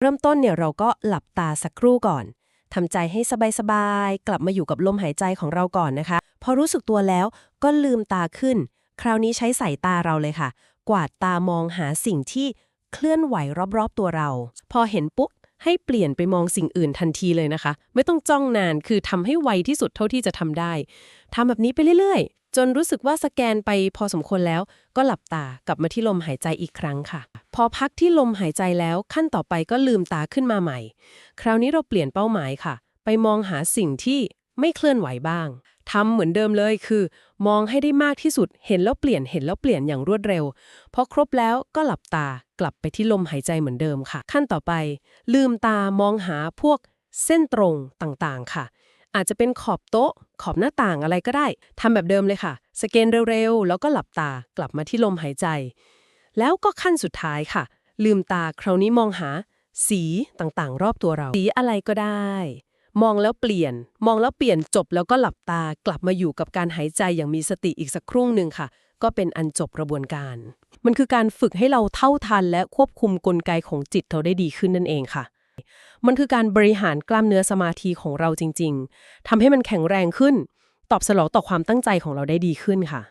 เริ่มต้นเนี่ยเราก็หลับตาสักครู่ก่อนทำใจให้สบายๆ กลับมาอยู่กับลมหายใจของเราก่อนนะคะ พอรู้สึกตัวแล้วก็ลืมตาขึ้น คราวนี้ใช้สายตาเราเลยค่ะ กวาดตามองหาสิ่งที่เคลื่อนไหวรอบๆตัวเรา พอเห็นปุ๊บให้เปลี่ยนไปมองสิ่งอื่นทันทีเลยนะคะ ไม่ต้องจ้องนานคือทำให้ไวที่สุดเท่าที่จะทำได้ทำแบบนี้ไปเรื่อยๆ จนรู้สึกว่าสแกนไปพอสมควรแล้ว ก็หลับตากลับมาที่ลมหายใจอีกครั้งค่ะ อพักที่ลมหายใจแล้วขั้นต่อไปก็ลืมตาขึ้นมาใหม่ คราวนี้เราเปลี่ยนเป้าหมายค่ะ ไปมองหาสิ่งที่ไม่เคลื่อนไหวบ้างทำเหมือนเดิมเลยคือ มองให้ได้มากที่สุด เห็นแล้วเปลี่ยนเห็นแล้วเปลี่ยนอย่างรวดเร็วพอครบแล้วก็หลับตากลับไปที่ลมหายใจเหมือนเดิมค่ะ ขั้นต่อไป ลืมตามองหาพวกเส้นตรงต่างๆค่ะ อาจจะเป็นขอบโต๊ะ ขอบหน้าต่างอะไรก็ได้ทำแบบเดิมเลยค่ะ สแกนเร็วๆ แล้วก็หลับตากลับมาที่ลมหายใจ แล้วก็ขั้นสุดท้ายค่ะ ลืมตาคราวนี้มองหา สีต่างๆ รอบตัวเรา สีอะไรก็ได้ มองแล้วเปลี่ยน มองแล้วเปลี่ยนจบแล้วก็หลับตากลับมาอยู่กับการหายใจอย่างมีสติอีกสักครู่หนึ่งค่ะ ก็เป็นอันจบกระบวนการ มันคือการฝึกให้เราเท่าทันและควบคุมกลไกของจิตเราได้ดีขึ้นนั่นเองค่ะมันคือการบริหารกล้ามเนื้อสมาธิของเราจริง ๆ ทำให้มันแข็งแรงขึ้น ตอบสนองต่อความตั้งใจของเราได้ดีขึ้นค่ะ